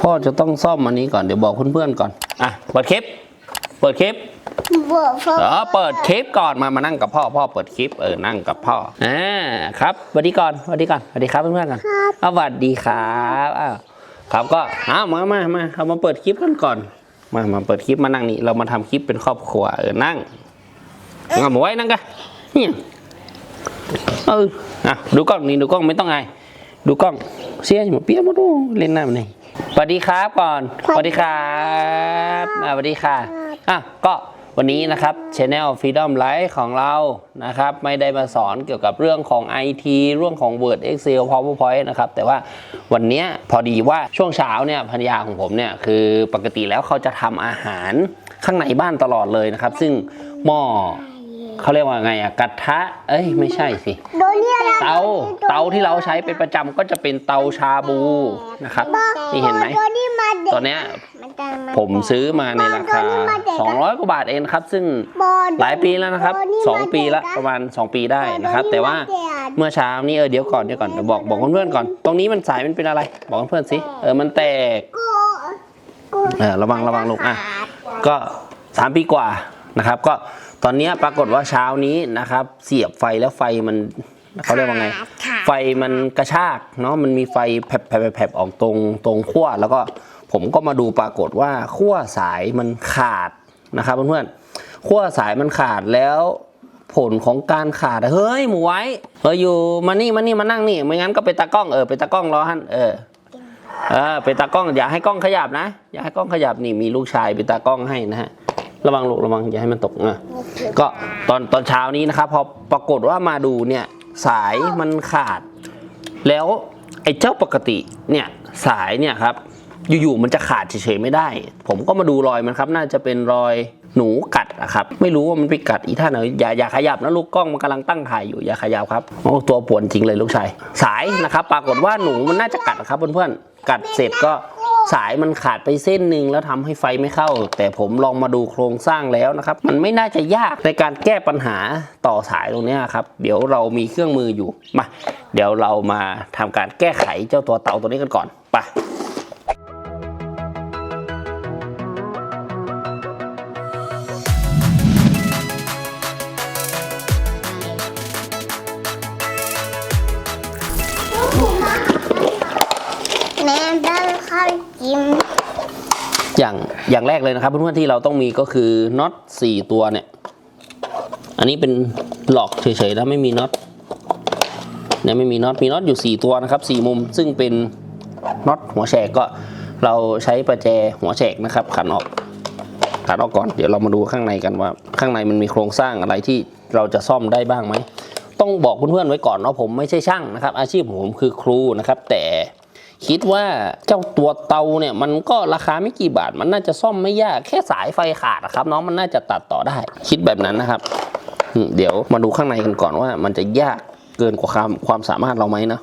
พ่อจะต้องซ่อมอันนี้ก่อนเดี๋ยวบอกเพื่อนๆก่อน อะ เปิดคลิป เปิดคลิปเบิร์ฟเออเปิดคลิปก่อนมามานั่งกับพ่อพ่อเปิดคลิปเออนั่งกับพ่ออ่าครับสวัสดีก่อนสวัสดีก่อนสวัสดีครับเพื่อนๆก่อนครับอะสวัสดีครับอ้าวครับก็อ้าวมามามาเรามาเปิดคลิปกันก่อน มามาเปิดคลิปมานั่งนี่เรามาทำคลิปเป็นครอบครัวเออนั่งงั้นมาไว้นั่งกันเนี่ยเอออะดูกล้องนี่ดูกล้องไม่ต้องไงดูกล้องเสียหมดเปี้ยหมดดูเล่นหน้ามันนี่ส วัสดีครับก่อนสวัสดีครับอะสวัสดีค่ะอะก็วันนี้นะครับ Channel Freedom Life ของเรานะครับ ไม่ได้มาสอนเกี่ยวกับเรื่องของ IT เรื่องของ Word Excel PowerPoint นะครับ แต่ว่าวันเนี้ยพอดีว่าช่วงเช้าเนี่ยภรรยาของผมเนี่ย คือปกติแล้วเขาจะทำอาหารข้างในบ้านตลอดเลยนะครับ ซึ่งหม้อ เขาเรียกว่าไงอะกระทะ เอ้ยไม่ใช่สิ โดนเนี่ยนะเตาเตาที่เราใช้เป็นประจำก็จะเป็นเตาชาบูนะครับ นี่เห็นไหมโดนนี่มาเด็กตอนเนี้ยมันจะาผมซื้อมาในราคา 200 กว่าบาทเองนะครับ ซึ่งบอลหลายปีแล้วนะครับโดนี่สองมาปีละเด็กประมาณ 2 ปีได้นะครับโดแต่ว่าเด็กเมื่อเช้านี้เออเดี๋ยวก่อนเดี๋ยวก่อนเดี๋ยวบอกบอกเพื่อนๆก่อน ตรงนี้มันสายมันเป็นอะไร บอกเพื่อนๆสิ เออมันแตกกูกูเออระวังระวังลูกอะขาดก็ 3 ปีกว่านะครับ ก็ ตอนเนี้ยปรากฏว่าเช้านี้นะครับ เสียบไฟแล้วไฟมันเขาเรียกว่าไงขาดไฟมันกระชากเนาะมันมีไฟแผบๆแผบๆออกตรงตรงขั้วแล้วก็ผมก็มาดูปรากฏว่าขั้วสายมันขาดนะครับเพื่อนๆขั้วสายมันขาดแล้วผลของการขาดอะเฮ้ยหมูไว้เฮ้ยอยู่มานี่มานี่มานั่งนี่ไม่งั้นก็ไปตากล้องเออไปตากล้องรอฮันเออเออไปตากล้องอย่าให้กล้องขยับนะ อย่าให้กล้องขยับนี่มีลูกชายไปตากล้องให้นะฮะ ระวังลูกระวังอย่าให้มันตกนะก็ตอนตอนเช้านี้นะครับพอปรากฏว่ามาดูเนี่ยสายมันขาด แล้วไอ้เจ้าปกติเนี่ยสายเนี่ยครับอยู่ๆมันจะขาดเฉยๆไม่ได้ ผมก็มาดูรอยมันครับ น่าจะเป็นรอยหนูกัดอะครับ ไม่รู้ว่ามันไปกัดอีท่าไหนอย่าอย่าขยับนะลูกกล้องมันกำลังตั้งถ่ายอยู่อย่าขยับครับโอ้ตัวป่วนจริงเลยลูกชายสายนะครับ ปรากฏว่าหนูมันน่าจะกัดอะครับเพื่อนๆกัดเสร็จก็ สายมันขาดไปเส้นหนึ่งแล้วทำให้ไฟไม่เข้า แต่ผมลองมาดูโครงสร้างแล้วนะครับ มันไม่น่าจะยากในการแก้ปัญหาต่อสายตรงนี้ครับ เดี๋ยวเรามีเครื่องมืออยู่มาเดี๋ยวเรามาทำการแก้ไขเจ้าตัวเตาตัวนี้กันก่อนไป อย่างอย่างแรกเลยนะครับเพื่อนๆที่เราต้องมีก็คือน็อตสี่ตัวเนี่ย อันนี้เป็นหลอกเฉยๆนะไม่มีน็อตเนี่ยไม่มีน็อตมีน็อตอยู่สี่ตัวนะครับสี่มุม ซึ่งเป็นน็อตหัวแฉกก็เราใช้ประแจหัวแฉกนะครับ ขันออกขันออกก่อนเดี๋ยวเรามาดูข้างในกันว่า ข้างในมันมีโครงสร้างอะไรที่เราจะซ่อมได้บ้างไหมต้องบอกเพื่อนๆไว้ก่อนว่าะผมไม่ใช่ช่างนะครับ อาชีพผมคือครูนะครับ แต่ คิดว่าเจ้าตัวเตาเนี่ยมันก็ราคาไม่กี่บาท มันน่าจะซ่อมไม่ยากแค่สายไฟขาดนะครับน้องมันน่าจะตัดต่อได้ คิดแบบนั้นนะครับ เดี๋ยวมาดูข้างในกันก่อนว่ามันจะยากเกินกว่าความความสามารถเราไหมนะ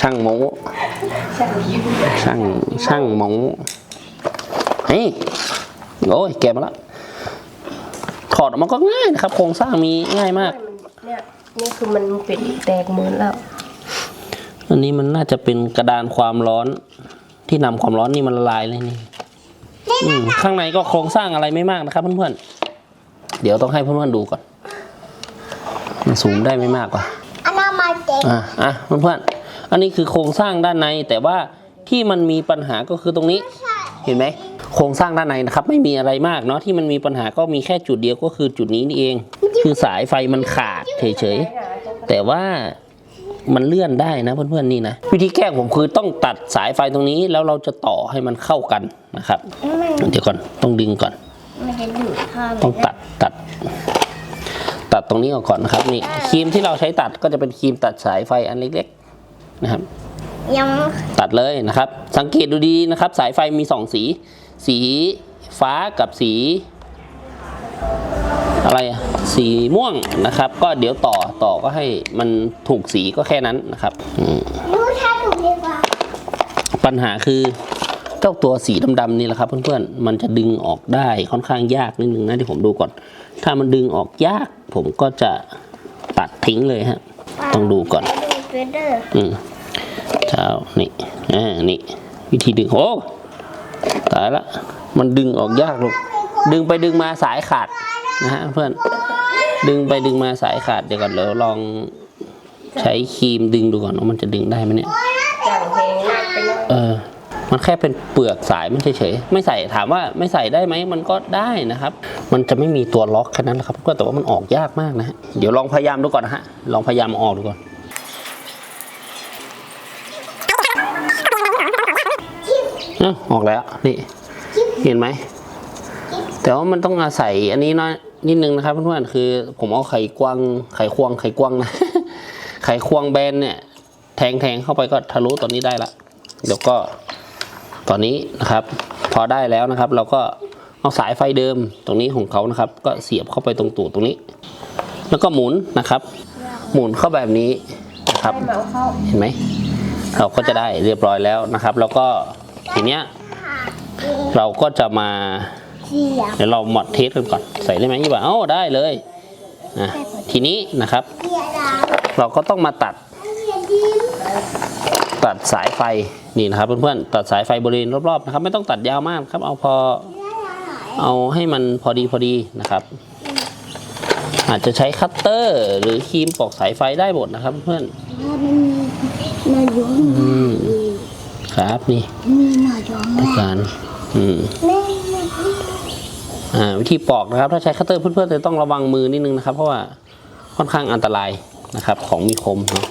ช่างโม้ช่างช่างโม้เฮ้ยโอ้ยแกมาแล้วถอดออกมาก็ง่ายนะครับ โครงสร้างมีง่ายมากเนี่ยนี่คือมันเป็นแตกเหมือนแล้ว อันนี้มันน่าจะเป็นกระดานความร้อนที่นำความร้อนนี่มันละลายเลยนี่อืมข้างในก็โครงสร้างอะไรไม่มากนะครับเพื่อนๆ เดี๋ยวต้องให้เพื่อนๆดูก่อน มันสูงได้ไม่มากกว่าอันนั้นมาเด็กอะอะเพื่อนๆ อันนี้คือโครงสร้างด้านในแต่ว่าที่มันมีปัญหาก็คือตรงนี้ เห็นไหมโครงสร้างด้านในนะครับ ไม่มีอะไรมากเนาะที่มันมีปัญหาก็มีแค่จุดเดียวก็คือจุดนี้นี่เอง คือสายไฟมันขาดเฉยๆแต่ว่า มันเลื่อนได้นะเพื่อนๆนี่นะวิธีแก้ของผมคือต้องตัดสายไฟตรงนี้แล้วเราจะต่อให้มันเข้ากันนะครับเดี๋ยวก่อนต้องดึงก่อนมันจะดูดข้าวต้องตัดตัด ตัดตรงนี้ออกก่อนนะครับนี่ครีมที่เราใช้ตัดก็จะเป็นครีมตัดสายไฟอันเล็กๆนะครับยังตัดเลยนะครับ สังเกตดูดีๆนะครับ สายไฟมีสองสี สีฟ้ากับสี อะไรอะ สีม่วงนะครับ ก็เดี๋ยวต่อต่อก็ให้มันถูกสีก็แค่นั้นนะครับอืมดูถ้าถูกดีกว่าปัญหาคือเจ้าตัวสีดำๆนี่แหละครับ เพื่อนๆมันจะดึงออกได้ค่อนข้างยากนิดนึงนะที่ผมดูก่อน ถ้ามันดึงออกยาก ผมก็จะตัดทิ้งเลยฮะต้องดูก่อนดูเฟเดอร์อืมเช้านี่อ่านี่ วิธีดึงโอ้ตายละ มันดึงออกยากลูกดึงไปดึงมาสายขาด นะฮะเพื่อนดึงไปดึงมาสายขาดเดี๋ยวก่อนเดี๋ยวลองใช้ครีมดึงดูก่อนว่ามันจะดึงได้ไหมเนี่ยจางแหงหนักไปหน่อยเออ มันแค่เป็นเปลือกสายมันเฉยๆไม่ใส่ถามว่าไม่ใส่ได้ไหมมันก็ได้นะครับ มันจะไม่มีตัวล็อกแค่นั้นแหละครับก็แต่ว่ามันออกยากมากนะฮะเดี๋ยวลองพยายามดูก่อนนะฮะลองพยายามเอาออกดูก่อนอะออกแล้วนี่เห็นไหม แต่ว่ามันต้องอาศัยอันนี้น้อยนิดนึงนะครับเพื่อนๆคือ ผมเอาไข่กวางไข่ควงไข่กวางนะไข่ควงแบนเนี่ย แทงแทงเข้าไปก็ทะลุตอนนี้ได้ละเดี๋ยวก็ตอนนี้นะครับ พอได้แล้วนะครับ เราก็เอาสายไฟเดิมตรงนี้ของเขานะครับ ก็เสียบเข้าไปตรงตูดตรงนี้ แล้วก็หมุนนะครับ หมุนเข้าแบบนี้นะครับเหมาเข้าเห็นไหมเราก็จะได้เรียบร้อยแล้วนะครับ แล้วก็ทีเนี้ยเราก็จะมา เสียงเดี๋ยวเราหมดเทสกันก่อนใส่ได้ไหมยี่บ่าเอ้าได้เลยอะทีนี้นะครับเสียงดังเราก็ต้องมาตัดเสียงยิ้มตัดสายไฟนี่นะครับเพื่อนๆตัดสายไฟบริเวณรอบๆนะครับ ไม่ต้องตัดยาวมากครับ เอาพอเอาให้มันพอดีพอดีนะครับ อาจจะใช้คัตเตอร์ หรือครีมปอกสายไฟได้หมดนะครับ เพื่อนมันมันอยู่อืมครับนี่มีหน่อยร้องแรกการอืมแม่อ่า วิธีปอกนะครับ ถ้าใช้คัตเตอร์เพื่อนๆจะต้องระวังมือนิดนึงนะครับ เพราะว่าค่อนข้างอันตรายนะครับ ของมีคมเนาะ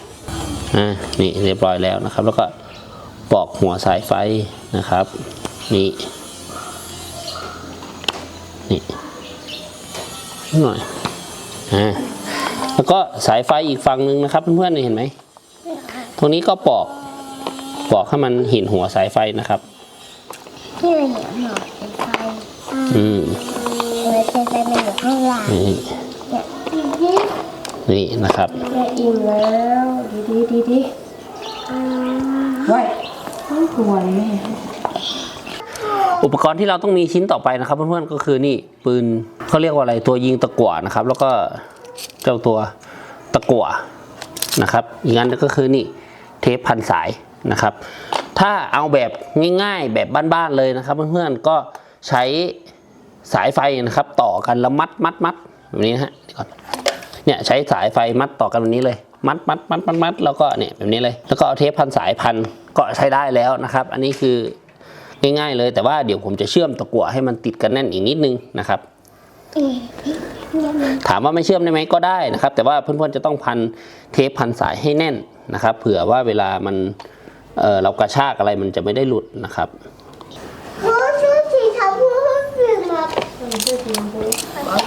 อ่านี่เรียบร้อยแล้วนะครับ แล้วก็ปอกหัวสายไฟนะครับ นี่นี่นิดหน่อยอ่าแล้วก็สายไฟอีกฝั่งหนึ่งนะครับเพื่อนๆนี่เห็นไหมตรงนี้ก็ปอกปอกให้มันเห็นหัวสายไฟนะครับที่มันอยู่หน่อยเป็นไฟอืมมันจะไป มันอยู่ข้างหลังนี่เนี่ยยิ้มนี่นะครับแม่อิ่มแล้วดีดีดีดีอ่าไว้ต้องกวนแม่อุปกรณ์ที่เราต้องมีชิ้นต่อไปนะครับเพื่อนๆก็คือนี่ปืนเขาเรียกว่าอะไรตัวยิงตะกั่วนะครับ แล้วก็เจ้าตัวตะกั่วนะครับ อีกอันหนึงก็คือนี่เทปพันสายนะครับ ถ้าเอาแบบง่ายๆแบบบ้านๆเลยนะครับ เพื่อนๆก็ใช้ สายไฟนะครับ ต่อกันแล้วมัดมัดมัดแบบนี้นะฮะเดี๋ยวก่อนเนี่ยใช้สายไฟมัดต่อกันแบบนี้เลย มัดมัดมัดมัดมัดแล้วก็เนี่ยแบบนี้เลย แล้วก็เอาเทปพันสายพันก็ใช้ได้แล้วนะครับ อันนี้คือง่ายๆเลย แต่ว่าเดี๋ยวผมจะเชื่อมตะกั่วให้มันติดกันแน่นอีกนิดนึงนะครับถามว่าไม่เชื่อมได้ไหมก็ได้นะครับ แต่ว่าเพื่อนๆจะต้องพันเทปพันสายให้แน่นนะครับ เผื่อว่าเวลามันเเรากระชากอะไรมันจะไม่ได้หลุดนะครับ ผู้ช่วยสีทำผู้ช่วยมา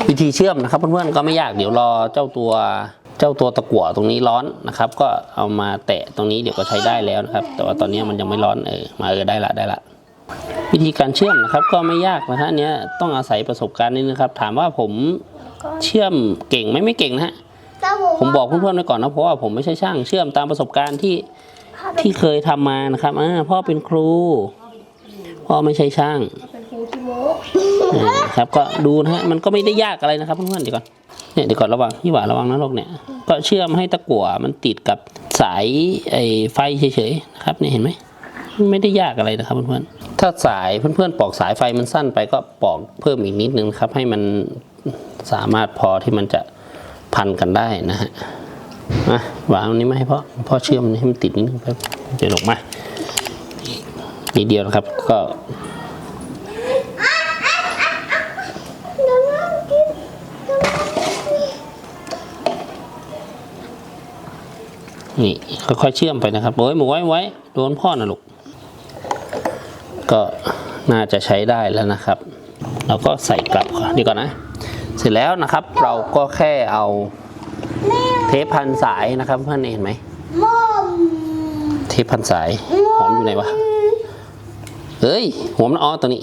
วิธีเชื่อมนะครับเพื่อนๆก็ไม่ยากเดี๋ยวรอเจ้าตัวเจ้าตัวตะกั่วตรงนี้ร้อนนะครับ ก็เอามาแตะตรงนี้เดี๋ยวก็ใช้ได้แล้วนะครับ แต่ว่าตอนนี้มันยังไม่ร้อนเออมาเออได้ละได้ละ วิธีการเชื่อมนะครับก็ไม่ยากนะฮะอันเนี้ยต้องอาศัยประสบการณ์นิดนึงครับ ถามว่าผมเชื่อมเก่งไหมไม่เก่งนะฮะผมบอกเพื่อนๆไว้ก่อนนะเพราะว่าผมไม่ใช่ช่างเชื่อมตามประสบการณ์ที่ที่เคยทำมานะครับอ่าพ่อเป็นครูพ่อไม่ใช่ช่าง ครับก็ดูนะฮะมันก็ไม่ได้ยากอะไรนะครับเพื่อนๆเดี๋ยวก่อนเนี่ยเดี๋ยวก่อนระวังพี่หว่าระวังนะลูกเนี่ยก็เชื่อมให้ตะกั่วมันติดกับสายไอ้ไฟเฉยๆนะครับเนี่ยเห็นไหมไม่ได้ยากอะไรนะครับเพื่อนๆถ้าสายเพื่อนๆปอกสายไฟมันสั้นไปก็ปอกเพิ่มอีกนิดนึงครับให้มันสามารถพอที่มันจะพันกันได้นะฮะมาวางอันนี้มาให้พ่อพ่อเชื่อมให้มันติดนิดนึงครับเดี๋ยวลงมานิดเดียวนะครับก็ นี่ค่อยๆเชื่อมไปนะครับโอ้ยหมูไว้ไว้โดนพ่อนะลูกก็น่าจะใช้ได้แล้วนะครับเราก็ใส่กลับก่อนดีก่อนนะ เสร็จแล้วนะครับเราก็แค่เอาเทปพันสายนะครับเพื่อนเห็นไหมมอมเทปพันสายหอมอยู่ไหนวะเอ้ยหัวมันอ๋อตัวนี้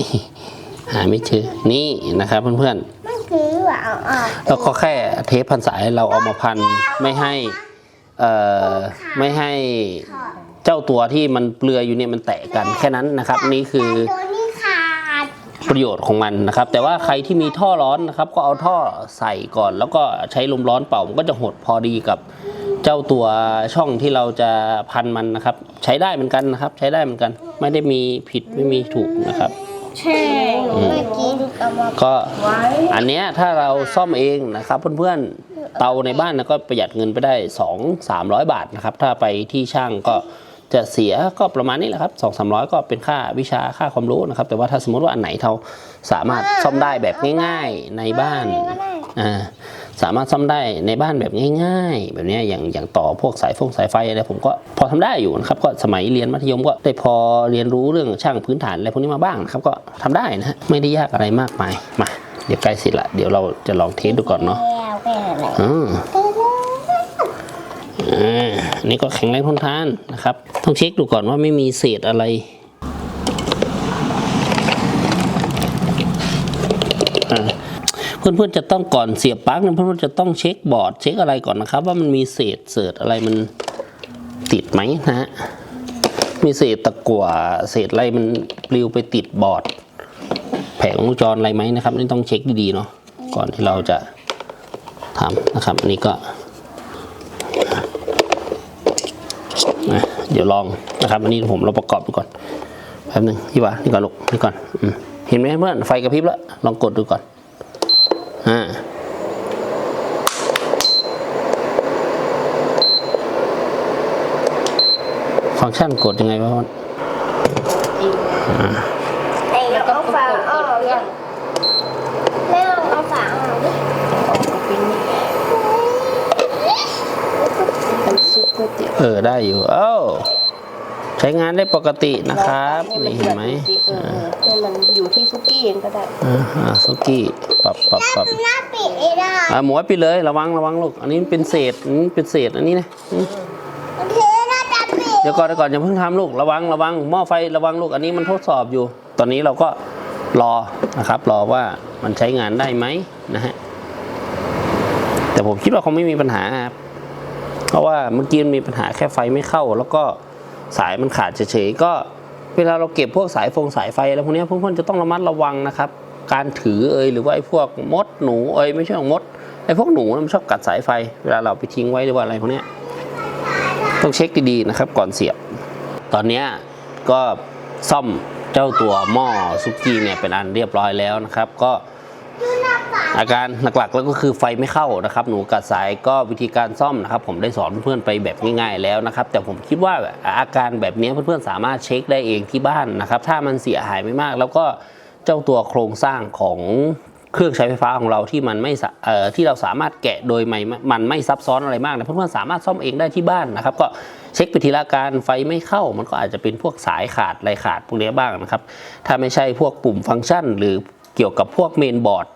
หาไม่เจอนี่นะครับเพื่อนมันคือว่าเอาออกๆแล้วก็แค่เทปพันสายเราเอามาพันไม่ให้ เอ่อไม่ให้เจ้าตัวที่มันเปลือยอยู่เนี่ยมันแตะกันแค่นั้นนะครับ นี่คือตัวนี้ขาดประโยชน์ของมันนะครับ แต่ว่าใครที่มีท่อร้อนนะครับ ก็เอาท่อใส่ก่อน แล้วก็ใช้ลมร้อนเป่ามันก็จะหดพอดีกับเจ้าตัวช่องที่เราจะพันมันนะครับ ใช้ได้เหมือนกันนะครับ ใช้ได้เหมือนกัน ไม่ได้มีผิดไม่มีถูกนะครับใช่เมื่อกี้ดูกำลังก็ไว้อันเนี้ยถ้าเราซ่อมเองนะครับเพื่อนๆ เตาในบ้านนะก็ประหยัดเงินไปได้ 2 300 บาทนะครับ ถ้าไปที่ช่างก็จะเสียก็ประมาณนี้แหละครับ2 3 0 0ก็เป็นค่าวิชาค่าความรู้นะครับ แต่ว่าถ้าสมมติว่าอันไหนเราสามารถซ่อมได้แบบง่าย ๆในบ้านอ่าสามารถซ่อมได้ในบ้านแบบง่าย ๆ แบบเนี้ยอย่างอย่างต่อพวกสายฟงสายไฟอะไรผมก็พอทำได้อยู่นะครับก็สมัยเรียนมัธยมก็ได้พอเรียนรู้เรื่องช่างพื้นฐานอะไรพวกนี้มาบ้างนะครับก็ทำได้นะฮะไม่ได้ยากอะไรมากมายมา เดี๋ยวใกล้เสร็จละ เดี๋ยวเราจะลองเทสดูก่อนเนาะแล้วเป็นอะไรอืมอ่าอันนี้ก็แข็งแรงทนทานนะครับ ต้องเช็คดูก่อนว่าไม่มีเศษอะไรอ่าเพื่อนๆจะต้องก่อนเสียบปลั๊กเนี่ยเพื่อนๆจะต้องเช็คบอร์ดเช็คอะไรก่อนนะครับ ว่ามันมีเศษเศษอะไรมันติดไหมนะฮะมีเศษตะกั่วเศษอะไรมันปลิวไปติดบอร์ด แผงวงจรอะไรไหมนะครับนี่ต้องเช็คดีๆเนาะก่อนที่เราจะทำนะครับอันนี้ก็เดี๋ยวลองนะครับอันนี้ผมเราประกอบดูก่อนแป๊บหนึงพี่วะนี่ก่อนลูกนี่ก่อนอเห็นไหมเพื่อนไฟกระพริบแล้วลองกดดูก่อนอ่าฟังก์ชันกดยังไงวะพ่อไอ้เอา ฝาออกแม่ลองเอาฝาออกดิออกมาเป็นเป็นซุปก๋วยเตี๋ยวเออได้อยู่ เอ้าใช้งานได้ปกตินะครับนี่เห็นไหมเออเออให้มันอยู่ที่ซุกี้เองก็ได้อ่าอ่าสุกี้ปรับปรับปรับหน้าปิดไม่ได้อ่าหมวยไปเลยระวังระวังลูกอันนี้เป็นเศษอันนี้เป็นเศษอันนี้นะอืมโอเคน่าจะปิดเดี๋ยวก่อนเดี๋ยวก่อนอย่าเพิ่งทำลูกระวังระวังหม้อไฟระวังลูกอันนี้มันทดสอบอยู่ ตอนนี้เราก็ รอนะครับ รอว่ามันใช้งานได้ไหมนะฮะแต่ผมคิดว่าคงไม่มีปัญหาครับเพราะว่าเมื่อกี้มันมีปัญหาแค่ไฟไม่เข้า แล้วก็สายมันขาดเฉยๆก็เวลาเราเก็บพวกสายฟงสายไฟอะไรพวกนี้เพื่อนๆจะต้องระมัดระวังนะครับ การถือเอยหรือว่าไอ้พวกมดหนูเอยไม่ใช่มดไอ้พวกหนูมันชอบกัดสายไฟ เวลาเราไปทิ้งไว้หรือว่าอะไรพวกนี้ต้องเช็คดีๆนะครับ ก่อนเสียบตอนนี้ก็ซ่อม เจ้าตัวหม้อซุกี้เนี่ยเป็นอันเรียบร้อยแล้วนะครับ ก็อาการหลักๆแล้วก็คือไฟไม่เข้านะครับ หนูกัดสายก็วิธีการซ่อมนะครับ ผมได้สอนเพื่อนไปแบบง่ายๆแล้วนะครับ แต่ผมคิดว่าอาการแบบนี้เพื่อนๆสามารถเช็คได้เองที่บ้านนะครับ ถ้ามันเสียหายไม่มาก แล้วก็เจ้าตัวโครงสร้างของ เครื่องใช้ไฟฟ้าของเราที่มันไม่ที่เราสามารถแกะโดยไม่มันไม่ซับซ้อนอะไรมากนะเพื่อนๆสามารถซ่อมเองได้ที่บ้านนะครับ ก็เช็คไปทีละการไฟไม่เข้า มันก็อาจจะเป็นพวกสายขาดไรขาดพวกนี้บ้างนะครับ ถ้าไม่ใช่พวกปุ่มฟังก์ชัน หรือเกี่ยวกับพวกเมนบอร์ด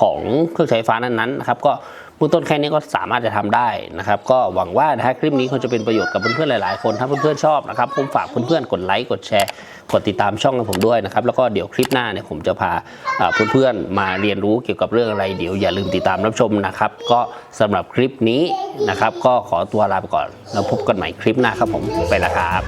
ของเครื่องใช้ไฟฟ้านั้นๆนะครับก็ เบื้องต้นแค่นี้ก็สามารถจะทำได้นะครับ ก็หวังว่านะฮะคลิปนี้คงจะเป็นประโยชน์กับเพื่อนๆหลายๆคน ถ้าเพื่อนๆชอบนะครับผมฝากเพื่อนๆกดไลค์กดแชร์กดติดตามช่องของผมด้วยนะครับ แล้วก็เดี๋ยวคลิปหน้าเนี่ยผมจะพาเพื่อนๆมาเรียนรู้เกี่ยวกับเรื่องอะไร เดี๋ยวอย่าลืมติดตามรับชมนะครับ ก็สำหรับคลิปนี้นะครับ ก็ขอตัวลาไปก่อนแล้วพบกันใหม่คลิปหน้าครับผมไปล้วครับ